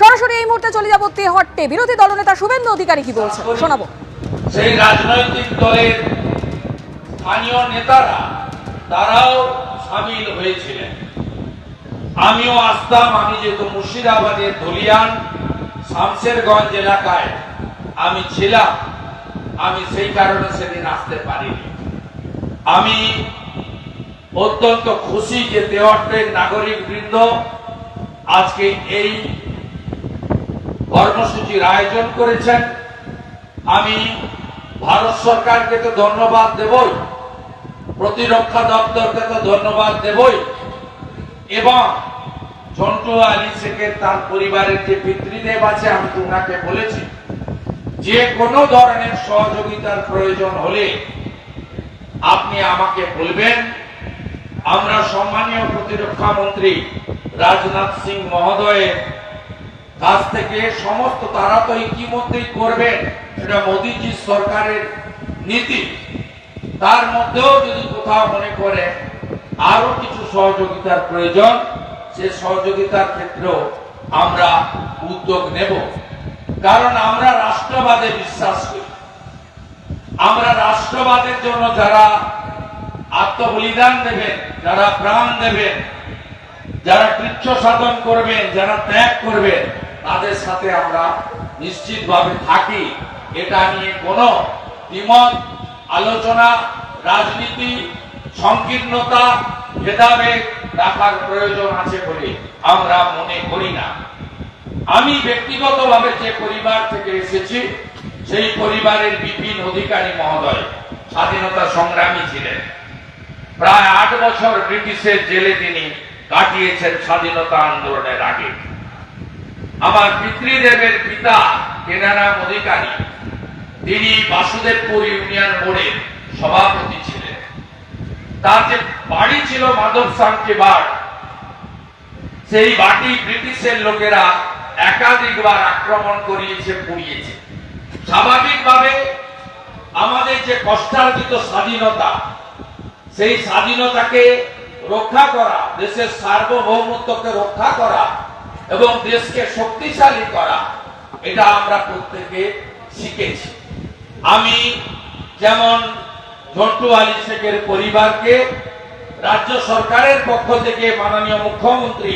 সরাসরি এই মুহূর্তে চলে যাব তেহট্টে। বিরোধী দলনেতা শুভেন্দু অধিকারী কি বলছেন? শোনাবো। সেই রাজনৈতিক দলের স্থানীয় নেতারা, তারাও সামিল হয়েছিলেন। আমিও আসতাম, আমি যেহেতু মুর্শিদাবাদের ধুলিয়ান, শামশেরগঞ্জ এলাকায় আমি ছিলাম, আমি সেই কারণে সেদিন আসতে পারিনি। আমি অত্যন্ত খুশি যে দেওয়াটের নাগরিক বৃন্দ আজকে এই কর্মসূচির আয়োজন করেছেন। আমি ভারত সরকারকে তো ধন্যবাদ দেবই, প্রতিরক্ষা দপ্তরকে তো ধন্যবাদ দেবই, এবং ঝন্টু আলী শেখের তার পরিবারের যে পিতৃদেব আছে, আমি ওনাকে বলেছি, যে কোনো ধরনের সহযোগিতার প্রয়োজন হলে আপনি আমাকে বলবেন। আমরা সম্মানীয় প্রতিরক্ষা মন্ত্রী রাজনাথ সিং মহোদয়ের কাছ থেকে সমস্ত তারা তো ইতিমধ্যেই করবেন এটা মোদীজি সরকারের নীতি। তার মধ্যেও যদি কোথাও মনে করে আরও কিছু সহযোগিতার প্রয়োজন, সে সহযোগিতার ক্ষেত্রেও আমরা উদ্যোগ নেব। কারণ আমরা রাষ্ট্রবাদে বিশ্বাস করি। আমরা রাষ্ট্রবাদের জন্য যারা আত্মবলিদান দেবেন, যারা প্রাণ দেবেন, যারা কৃচ্ছ সাধন করবেন, যারা ত্যাগ করবেন তাদের সাথে আমরা নিশ্চিতভাবে থাকি। এটা নিয়ে কোনো দ্বিমত, আলোচনা, রাজনীতি, সংকীর্ণতা, ভেদাভেদ রাখার প্রয়োজন আছে বলে আমরা মনে করি না। আমি ব্যক্তিগতভাবে যে পরিবার থেকে এসেছি, সেই পরিবারের বিপিন অধিকারী মহোদয় স্বাধীনতা সংগ্রামী ছিলেন। প্রায় আট বছর ব্রিটিশের জেলে তিনি কাটিয়েছেন স্বাধীনতা আন্দোলনের আগে। আমার পিতৃদেবের পিতা কেনারাম অধিকারী। তিনি বাসুদেবপুর ইউনিয়ন বোর্ডের সভাপতি ছিলেন। তার যে বাড়ি ছিল মাধব সামকে বাড়, সেই বাটি ব্রিটিশের লোকেরা একাধিকবার আক্রমণ করিয়েছে, পুড়িয়েছে। স্বাভাবিকভাবে আমাদের যে কষ্টার্জিত স্বাধীনতা, সেই স্বাধীনতাকে রক্ষা করা, দেশের সার্বভৌমত্বকে রক্ষা করা এবং দেশকে শক্তিশালী করা, এটা আমরা প্রত্যেকে শিখেছি। আমি যেমন ঝন্টু আলী শেখের পরিবারকে রাজ্য সরকারের পক্ষ থেকে মাননীয় মুখ্যমন্ত্রী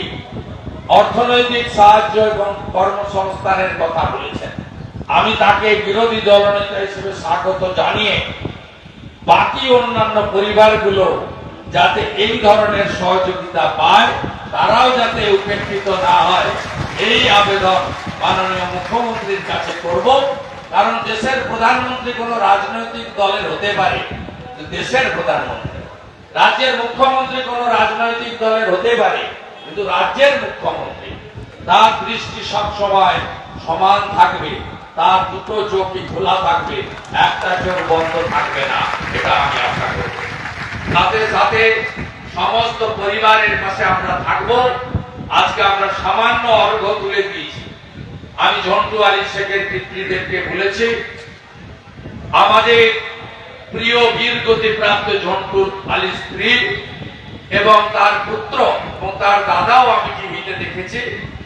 অর্থনৈতিক সাহায্য এবং কর্মসংস্থানের কথা বলেছেন। আমি তাকে বিরোধী দলনেতা হিসেবে স্বাগত জানিয়ে বাকি অন্যান্য পরিবারগুলো যাতে এই ধরনের সহযোগিতা পায় তারাও যাতে উপেক্ষিত না হয়, এই আবেদন মাননীয় মুখ্যমন্ত্রীর কাছে করব। কারণ দেশের প্রধানমন্ত্রী কোনো রাজনৈতিক দলের হতে পারে, দেশের প্রধানমন্ত্রী। রাজ্যের মুখ্যমন্ত্রী কোনো রাজনৈতিক দলের হতে পারে, কিন্তু রাজ্যের মুখ্যমন্ত্রী, তার দৃষ্টি সবসময় সমান থাকবে, তার দুটো চোখই খোলা থাকবে, একটা চোখ বন্ধ থাকবে না, এটা আমি আশা করব। সাথে সাথে সমস্ত পরিবারের পাশে আমরা থাকব। আজকে আমরা সামান্য অর্ঘ তুলে দিয়েছি। আমি ঝন্টু আলী শেখের পিতৃদেবকে বলেছি, আমাদের প্রিয় বীর গতি প্রাপ্ত ঝন্টু আলী স্ত্রী এবং তার পুত্র এবং তার দাদাও আমি টিভিতে দেখেছি।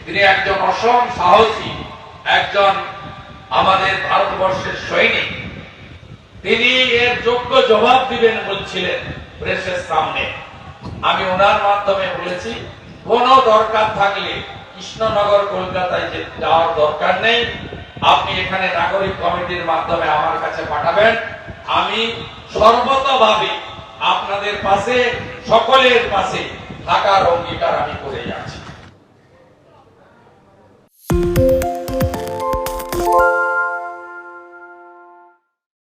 তিনি একজন অসম সাহসী, একজন আমাদের ভারতবর্ষের সৈনিক। তিনি এর যোগ্য জবাব দিবেন বলছিলেন প্রেসের সামনে। আমি ওনার মাধ্যমে বলেছি, কোন দরকার থাকলে কৃষ্ণনগর, কলকাতায় যে যাওয়ার দরকার নেই, আপনি এখানে নাগরিক কমিটির মাধ্যমে আমার কাছে পাঠাবেন। আমি সর্বতভাবে আপনাদের পাশে, সকলের পাশে থাকার অঙ্গীকার আমি করে যাব।